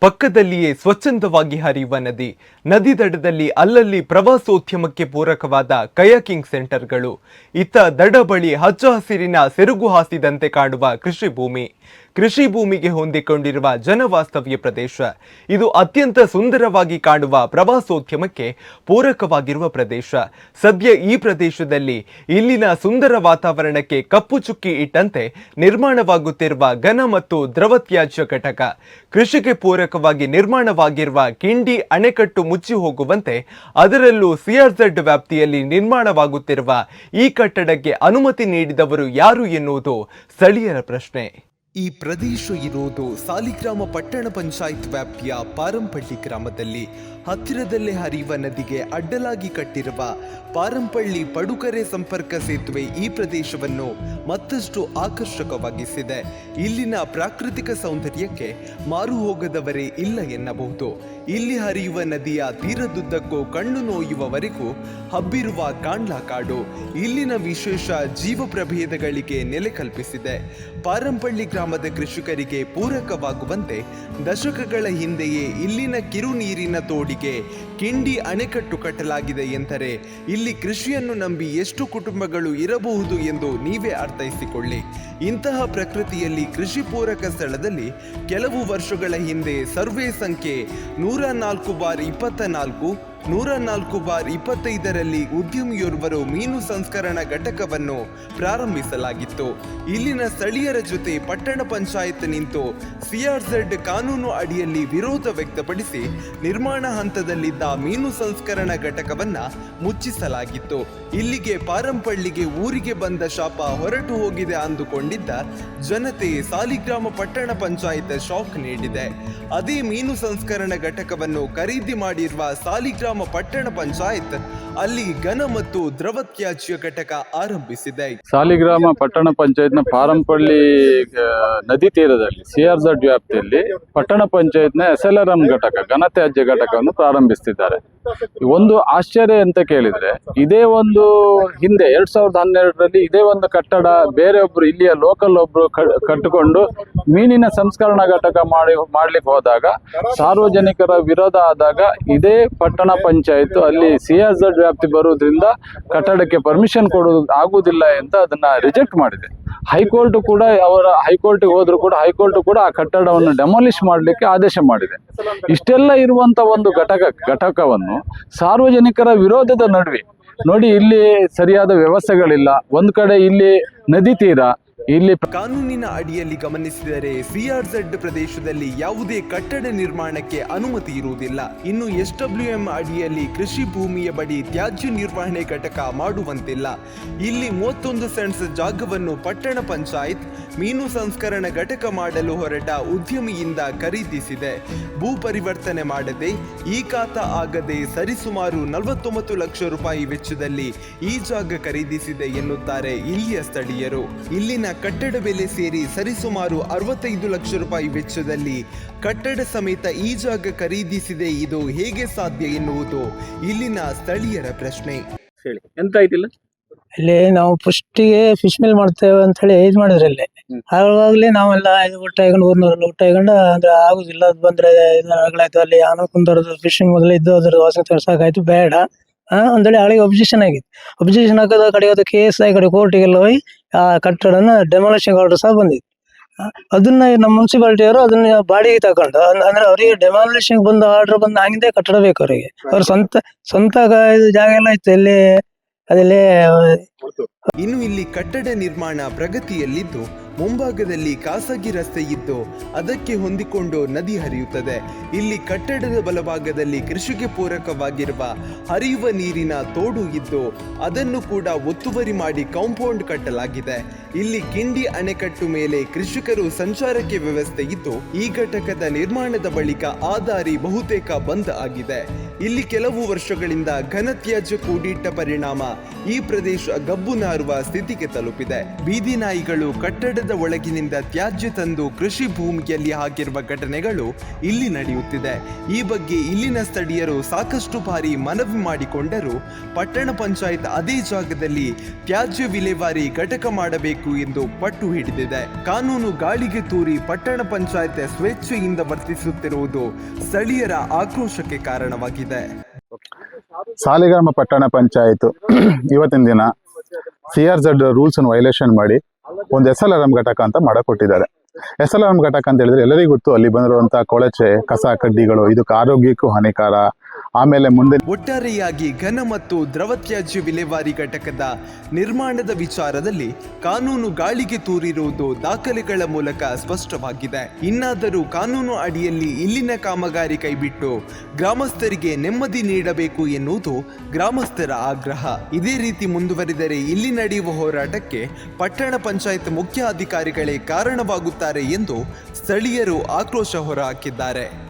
ಪಕ್ಕದಲ್ಲಿಯೇ ಸ್ವಚ್ಛಂದವಾಗಿ ಹರಿಯುವ ನದಿ. ನದಿ ದಡದಲ್ಲಿ ಅಲ್ಲಲ್ಲಿ ಪ್ರವಾಸೋದ್ಯಮಕ್ಕೆ ಪೂರಕವಾದ ಕಯಾಕಿಂಗ್ ಸೆಂಟರ್ಗಳು. ಇತ್ತ ದಡ ಬಳಿ ಹಚ್ಚ ಹಸಿರಿನ ಸೆರುಗು ಹಾಸಿದಂತೆ ಕಾಣುವ ಕೃಷಿ ಭೂಮಿ. ಕೃಷಿ ಭೂಮಿಗೆ ಹೊಂದಿಕೊಂಡಿರುವ ಜನವಾಸ್ತವ್ಯ ಪ್ರದೇಶ. ಇದು ಅತ್ಯಂತ ಸುಂದರವಾಗಿ ಕಾಣುವ ಪ್ರವಾಸೋದ್ಯಮಕ್ಕೆ ಪೂರಕವಾಗಿರುವ ಪ್ರದೇಶ. ಸದ್ಯ ಈ ಪ್ರದೇಶದಲ್ಲಿ ಇಲ್ಲಿನ ಸುಂದರ ವಾತಾವರಣಕ್ಕೆ ಕಪ್ಪು ಚುಕ್ಕಿ ಇಟ್ಟಂತೆ ನಿರ್ಮಾಣವಾಗುತ್ತಿರುವ ಘನ ಮತ್ತು ದ್ರವ ತ್ಯಾಜ್ಯ ಘಟಕ. ಕೃಷಿಗೆ ಪೂರಕವಾಗಿ ನಿರ್ಮಾಣವಾಗಿರುವ ಕಿಂಡಿ ಅಣೆಕಟ್ಟು ಮುಚ್ಚಿ ಹೋಗುವಂತೆ ಅದರಲ್ಲೂ ಸಿಆರ್ಝೆಡ್ ವ್ಯಾಪ್ತಿಯಲ್ಲಿ ನಿರ್ಮಾಣವಾಗುತ್ತಿರುವ ಈ ಕಟ್ಟಡಕ್ಕೆ ಅನುಮತಿ ನೀಡಿದವರು ಯಾರು ಎನ್ನುವುದು ಸ್ಥಳೀಯರ ಪ್ರಶ್ನೆ. ಈ ಪ್ರದೇಶ ಇರುವುದು ಸಾಲಿಗ್ರಾಮ ಪಟ್ಟಣ ಪಂಚಾಯತ್ ವ್ಯಾಪ್ತಿಯ ಪಾರಂಪಳ್ಳಿ ಗ್ರಾಮದಲ್ಲಿ. ಹತ್ತಿರದಲ್ಲೇ ಹರಿಯುವ ನದಿಗೆ ಅಡ್ಡಲಾಗಿ ಕಟ್ಟಿರುವ ಪಾರಂಪಳ್ಳಿ ಪಡುಕರೆ ಸಂಪರ್ಕ ಸೇತುವೆ ಈ ಪ್ರದೇಶವನ್ನು ಮತ್ತಷ್ಟು ಆಕರ್ಷಕವಾಗಿಸಿದೆ. ಇಲ್ಲಿನ ಪ್ರಾಕೃತಿಕ ಸೌಂದರ್ಯಕ್ಕೆ ಮಾರು ಹೋಗದವರೇ ಇಲ್ಲ ಎನ್ನಬಹುದು. ಇಲ್ಲಿ ಹರಿಯುವ ನದಿಯ ತೀರದುದ್ದಕ್ಕೂ ಕಣ್ಣು ನೋಯುವವರೆಗೂ ಹಬ್ಬಿರುವ ಕಾಂಡ್ಲಾ ಕಾಡು ಇಲ್ಲಿನ ವಿಶೇಷ ಜೀವ ಪ್ರಭೇದಗಳಿಗೆ ನೆಲೆ ಕಲ್ಪಿಸಿದೆ. ಪಾರಂಪಳ್ಳಿ ಗ್ರಾಮದ ಕೃಷಿಕರಿಗೆ ಪೂರಕವಾಗುವಂತೆ ದಶಕಗಳ ಹಿಂದೆಯೇ ಇಲ್ಲಿನ ಕಿರು ನೀರಿನ ತೋಡಿಗೆ ಕಿಂಡಿ ಅಣೆಕಟ್ಟು ಕಟ್ಟಲಾಗಿದೆ ಎಂದರೆ ಇಲ್ಲಿ ಕೃಷಿಯನ್ನು ನಂಬಿ ಎಷ್ಟು ಕುಟುಂಬಗಳು ಇರಬಹುದು ಎಂದು ನೀವೇ ಅರ್ಥೈಸಿಕೊಳ್ಳಿ. ಇಂತಹ ಪ್ರಕೃತಿಯಲ್ಲಿ ಕೃಷಿ ಪೂರಕ ಸ್ಥಳದಲ್ಲಿ ಕೆಲವು ವರ್ಷಗಳ ಹಿಂದೆ ಸರ್ವೆ ಸಂಖ್ಯೆ ನೂರ ನಾಲ್ಕು ಬಾರ್ ಇಪ್ಪತ್ತ ನಾಲ್ಕು ನೂರ ನಾಲ್ಕು ಬಾರ್ ಇಪ್ಪತ್ತೈದರಲ್ಲಿ ಉದ್ಯಮಿಯೋರ್ವರು ಮೀನು ಸಂಸ್ಕರಣಾ ಘಟಕವನ್ನು ಪ್ರಾರಂಭಿಸಲಾಗಿತ್ತು. ಇಲ್ಲಿನ ಸ್ಥಳೀಯರ ಜೊತೆ ಪಟ್ಟಣ ಪಂಚಾಯತ್ ನಿಂತು ಸಿಆರ್ಝೆಡ್ ಕಾನೂನು ಅಡಿಯಲ್ಲಿ ವಿರೋಧ ವ್ಯಕ್ತಪಡಿಸಿ ನಿರ್ಮಾಣ ಹಂತದಲ್ಲಿದ್ದ ಮೀನು ಸಂಸ್ಕರಣಾ ಘಟಕವನ್ನ ಮುಚ್ಚಿಸಲಾಗಿತ್ತು. ಇಲ್ಲಿಗೆ ಪಾರಂಪಳ್ಳಿಗೆ ಊರಿಗೆ ಬಂದ ಶಾಪ ಹೊರಟು ಹೋಗಿದೆ ಅಂದುಕೊಂಡಿದ್ದ ಜನತೆ ಸಾಲಿಗ್ರಾಮ ಪಟ್ಟಣ ಪಂಚಾಯತ್ ಶಾಕ್ ನೀಡಿದೆ. ಅದೇ ಮೀನು ಸಂಸ್ಕರಣಾ ಘಟಕವನ್ನು ಖರೀದಿ ಮಾಡಿರುವ ಸಾಲಿಗ್ರಾಮ ಪಟ್ಟಣ ಪಂಚಾಯತ್ ಅಲ್ಲಿ ಘನ ಮತ್ತು ದ್ರವ ತ್ಯಾಜ್ಯ ಘಟಕ ಆರಂಭಿಸಿದೆ. ಸಾಲಿಗ್ರಾಮ ಪಟ್ಟಣ ಪಂಚಾಯತ್ನ ಪಾರಂಪಳ್ಳಿ ನದಿ ತೀರದಲ್ಲಿ ಸಿಆರ್ಝಡ್ ವ್ಯಾಪ್ತಿಯಲ್ಲಿ ಪಟ್ಟಣ ಪಂಚಾಯತ್ನ ಎಸ್ ಎಲ್ ಆರ್ ಎಂ ಘಟಕ, ಘನತ್ಯಾಜ್ಯ ಘಟಕವನ್ನು ಪ್ರಾರಂಭಿಸ್ತಿದ್ದಾರೆ. ಒಂದು ಆಶ್ಚರ್ಯ ಅಂತ ಕೇಳಿದ್ರೆ, ಇದೇ ಒಂದು ಹಿಂದೆ, ಎರಡ್ ಸಾವಿರದ ಹನ್ನೆರಡರಲ್ಲಿ ಇದೇ ಒಂದು ಕಟ್ಟಡ ಬೇರೆ ಒಬ್ರು, ಇಲ್ಲಿಯ ಲೋಕಲ್ ಒಬ್ರು ಕಟ್ಟಿಕೊಂಡು ಮೀನಿನ ಸಂಸ್ಕರಣಾ ಘಟಕ ಮಾಡಿ, ಮಾಡ್ಲಿಕ್ಕೆ ಹೋದಾಗ, ಸಾರ್ವಜನಿಕರ ವಿರೋಧ ಆದಾಗ ಇದೇ ಪಟ್ಟಣ ಪಂಚಾಯತ್ ಅಲ್ಲಿ ಸಿಆರ್ಝಡ್ ವ್ಯಾಪ್ತಿ ಬರುವುದರಿಂದ ಕಟ್ಟಡಕ್ಕೆ ಪರ್ಮಿಷನ್ ಕೊಡೋದು ಆಗುವುದಿಲ್ಲ ಅಂತ ಅದನ್ನ ರಿಜೆಕ್ಟ್ ಮಾಡಿದೆ. ಹೈಕೋರ್ಟ್ ಕೂಡ ಅವರ, ಹೈಕೋರ್ಟ್ಗೆ ಹೋದ್ರು ಕೂಡ, ಹೈಕೋರ್ಟ್ ಕೂಡ ಆ ಕಟ್ಟಡವನ್ನು ಡೆಮಾಲಿಷ್ ಮಾಡಲಿಕ್ಕೆ ಆದೇಶ ಮಾಡಿದೆ. ಇಷ್ಟೆಲ್ಲ ಇರುವಂತ ಒಂದು ಘಟಕ, ಘಟಕವನ್ನು ಸಾರ್ವಜನಿಕರ ವಿರೋಧದ ನಡುವೆ ನೋಡಿ ಇಲ್ಲಿ ಸರಿಯಾದ ವ್ಯವಸ್ಥೆಗಳಿಲ್ಲ. ಒಂದು ಕಡೆ ಇಲ್ಲಿ ನದಿ ತೀರ ಇಲ್ಲಿ ಕಾನೂನಿನ ಅಡಿಯಲ್ಲಿ ಗಮನಿಸಿದರೆ ಸಿಆರ್ಝೆಡ್ ಪ್ರದೇಶದಲ್ಲಿ ಯಾವುದೇ ಕಟ್ಟಡ ನಿರ್ಮಾಣಕ್ಕೆ ಅನುಮತಿ ಇರುವುದಿಲ್ಲ. ಇನ್ನು ಎಸ್ ಎಂ ಅಡಿಯಲ್ಲಿ ಕೃಷಿ ಭೂಮಿಯ ಬಳಿ ತ್ಯಾಜ್ಯ ನಿರ್ವಹಣೆ ಘಟಕ ಮಾಡುವಂತಿಲ್ಲ. ಇಲ್ಲಿ ಮೂವತ್ತೊಂದು ಸೆಂಟ್ಸ್ ಜಾಗವನ್ನು ಪಟ್ಟಣ ಪಂಚಾಯತ್, ಮೀನು ಸಂಸ್ಕರಣ ಘಟಕ ಮಾಡಲು ಹೊರಟ ಉದ್ಯಮಿಯಿಂದ ಖರೀದಿಸಿದೆ. ಭೂ ಪರಿವರ್ತನೆ ಮಾಡದೆ ಈ ಖಾತ ಆಗದೆ ಸರಿಸುಮಾರು ನಲವತ್ತೊಂಬತ್ತು ಲಕ್ಷ ರೂಪಾಯಿ ವೆಚ್ಚದಲ್ಲಿ ಈ ಜಾಗ ಖರೀದಿಸಿದೆ ಎನ್ನುತ್ತಾರೆ ಇಲ್ಲಿಯ ಸ್ಥಳೀಯರು. ಇಲ್ಲಿನ ಕಟ್ಟಡ ಬೆಲೆ ಸೇರಿ ಸರಿಸುಮಾರು ಅರವತ್ತೈದು ಲಕ್ಷ ರೂಪಾಯಿ ವೆಚ್ಚದಲ್ಲಿ ಕಟ್ಟಡ ಸಮೇತ ಈ ಜಾಗ ಖರೀದಿಸಿದೆ. ಇದು ಹೇಗೆ ಸಾಧ್ಯ ಎನ್ನುವುದು ಇಲ್ಲಿನ ಸ್ಥಳೀಯರ ಪ್ರಶ್ನೆ. ಹೇಳಿ ಎಂತ ಆಯ್ತಿಲ್ಲ? ಇಲ್ಲಿ ನಾವು ಫಸ್ಟಿಗೆ ಫಿಶ್ ಮಿಲ್ ಮಾಡ್ತೇವೆ ಅಂತ ಹೇಳಿ ಇದು ಮಾಡಿದ್ರೆ ಇಲ್ಲಿ. ಆವಾಗಲೇ ನಾವೆಲ್ಲ ಇದು ಊಟ ಹಾಕೊಂಡು ಊರ್ನವ್ರೆಲ್ಲ ಊಟ ಹಾಕೊಂಡು ಅಂದ್ರೆ ಆಗುದಿಲ್ಲ ಅದು ಬಂದ್ರೆ ಇದಾಗ್ಲಾಯ್ತು ಅಲ್ಲಿ ಯಾವ ಕುಂದರದು ಫಿಶಿಂಗ್ ಮೊದಲು ಇದ್ದು ಅದ್ರ ವಾಸನೆ ಸಾಕಾಯ್ತು ಬೇಡ. ಅಂತೇಳಿ ಅವಳಿಗೆ ಒಬ್ಜೆಕ್ಷನ್ ಆಗಿತ್ತು. ಒಬ್ಜೆಕ್ಷನ್ ಹಾಕೋದು ಕಡೆ ಅದು ಎಸ್ ಐ ಕಡೆ ಕೋರ್ಟಿಗೆಲ್ಲ ಹೋಗಿ, ಆ, ಕಟ್ಟಡನ ಡೆಮಾಲಿಷನ್ ಆರ್ಡರ್ ಸಹ ಬಂದಿತ್ತು. ಅದನ್ನ ನಮ್ಮ ಮುನ್ಸಿಪಾಲಿಟಿಯವರು ಅದನ್ನ ಬಾಡಿಗೆ ತಗೊಂಡು ಅಂದ್ರೆ ಅವರಿಗೆ ಡೆಮಾಲಿಷನ್ ಬಂದ ಆರ್ಡರ್ ಬಂದ ಹಂಗಿದೆ ಕಟ್ಟಡ ಬೇಕು ಅವರಿಗೆ. ಅವ್ರ ಸ್ವಂತ ಸ್ವಂತ ಜಾಗ ಎಲ್ಲ ಇತ್ತು ಇಲ್ಲಿ ಅದಲ್ಲಿ ಇನ್ನು ಇಲ್ಲಿ ಕಟ್ಟಡ ನಿರ್ಮಾಣ ಪ್ರಗತಿಯಲ್ಲಿದ್ದು ಮುಂಭಾಗದಲ್ಲಿ ಖಾಸಗಿ ರಸ್ತೆ ಇದ್ದು ಅದಕ್ಕೆ ಹೊಂದಿಕೊಂಡು ನದಿ ಹರಿಯುತ್ತದೆ. ಇಲ್ಲಿ ಕಟ್ಟಡದ ಬಲಭಾಗದಲ್ಲಿ ಕೃಷಿಗೆ ಪೂರಕವಾಗಿರುವ ಹರಿಯುವ ನೀರಿನ ತೋಡು ಇದ್ದು ಅದನ್ನು ಕೂಡ ಒತ್ತುವರಿ ಮಾಡಿ ಕಾಂಪೌಂಡ್ ಕಟ್ಟಲಾಗಿದೆ. ಇಲ್ಲಿ ಕಿಂಡಿ ಅಣೆಕಟ್ಟು ಮೇಲೆ ಕೃಷಿಕರು ಸಂಚಾರಕ್ಕೆ ವ್ಯವಸ್ಥೆ ಇದ್ದು ಈ ಘಟಕದ ನಿರ್ಮಾಣದ ಬಳಿಕ ಆ ಬಹುತೇಕ ಬಂದ್ ಆಗಿದೆ. ಇಲ್ಲಿ ಕೆಲವು ವರ್ಷಗಳಿಂದ ಘನತ್ಯಾಜ್ಯ ಕೂಡಿಟ್ಟ ಪರಿಣಾಮ ಈ ಪ್ರದೇಶ ಗಬ್ಬು ನಾರುವ ಸ್ಥಿತಿಗೆ ತಲುಪಿದೆ. ಬೀದಿ ನಾಯಿಗಳು ಕಟ್ಟಡದ ಒಳಗಿನಿಂದ ತ್ಯಾಜ್ಯ ತಂದು ಕೃಷಿ ಭೂಮಿಯಲ್ಲಿ ಹಾಕಿರುವ ಘಟನೆಗಳು ಇಲ್ಲಿ ನಡೆಯುತ್ತಿದೆ. ಈ ಬಗ್ಗೆ ಇಲ್ಲಿನ ಸ್ಥಳೀಯರು ಸಾಕಷ್ಟು ಬಾರಿ ಮನವಿ ಮಾಡಿಕೊಂಡರೂ. ಪಟ್ಟಣ ಪಂಚಾಯತ್ ಅದೇ ಜಾಗದಲ್ಲಿ ತ್ಯಾಜ್ಯ ವಿಲೇವಾರಿ ಘಟಕ ಮಾಡಬೇಕು ಎಂದು ಪಟ್ಟು ಹಿಡಿದಿದೆ. ಕಾನೂನು ಗಾಳಿಗೆ ತೂರಿ ಪಟ್ಟಣ ಪಂಚಾಯತ್ ಸ್ವೇಚ್ಛೆಯಿಂದ ವರ್ತಿಸುತ್ತಿರುವುದು ಸ್ಥಳೀಯರ ಆಕ್ರೋಶಕ್ಕೆ ಕಾರಣವಾಗಿದೆ. ಸಾಲಿಗ್ರಾಮ ಪಟ್ಟಣ ಪಂಚಾಯತ್, ಇವತ್ತಿನ ದಿನ C R Z rules violation ಮಾಡಿ ಒಂದು ಎಸ್ ಎಲ್ ಆರ್ ಎಂ ಘಟಕ ಅಂತ ಮಾಡಕೊಟ್ಟಿದ್ದಾರೆ. ಎಸ್ ಎಲ್ ಆರ್ ಎಂ ಘಟಕ ಅಂತ ಹೇಳಿದ್ರೆ ಎಲ್ಲರಿಗೂ ಗೊತ್ತು, ಅಲ್ಲಿ ಬಂದಿರುವಂತಹ ಕೊಳಚೆ, ಕಸ, ಕಡ್ಡಿಗಳು, ಇದಕ್ಕೆ ಆರೋಗ್ಯಕ್ಕೂ ಹಾನಿಕಾರ ಆಮೇಲೆ ಮುಂದೆ ಒಟ್ಟಾರೆಯಾಗಿ ಘನ ಮತ್ತು ದ್ರವ ತ್ಯಾಜ್ಯ ವಿಲೇವಾರಿ ಘಟಕದ ನಿರ್ಮಾಣದ ವಿಚಾರದಲ್ಲಿ ಕಾನೂನು ಗಾಳಿಗೆ ತೂರಿರುವುದು ದಾಖಲೆಗಳ ಮೂಲಕ ಸ್ಪಷ್ಟವಾಗಿದೆ. ಇನ್ನಾದರೂ ಕಾನೂನು ಅಡಿಯಲ್ಲಿ ಇಲ್ಲಿನ ಕಾಮಗಾರಿ ಕೈಬಿಟ್ಟು ಗ್ರಾಮಸ್ಥರಿಗೆ ನೆಮ್ಮದಿ ನೀಡಬೇಕು ಎನ್ನುವುದು ಗ್ರಾಮಸ್ಥರ ಆಗ್ರಹ. ಇದೇ ರೀತಿ ಮುಂದುವರಿದರೆ ಇಲ್ಲಿ ನಡೆಯುವ ಹೋರಾಟಕ್ಕೆ ಪಟ್ಟಣ ಪಂಚಾಯತ್ ಮುಖ್ಯ ಅಧಿಕಾರಿಗಳೇ ಕಾರಣವಾಗುತ್ತಾರೆ ಎಂದು ಸ್ಥಳೀಯರು ಆಕ್ರೋಶ ಹೊರಹಾಕಿದ್ದಾರೆ.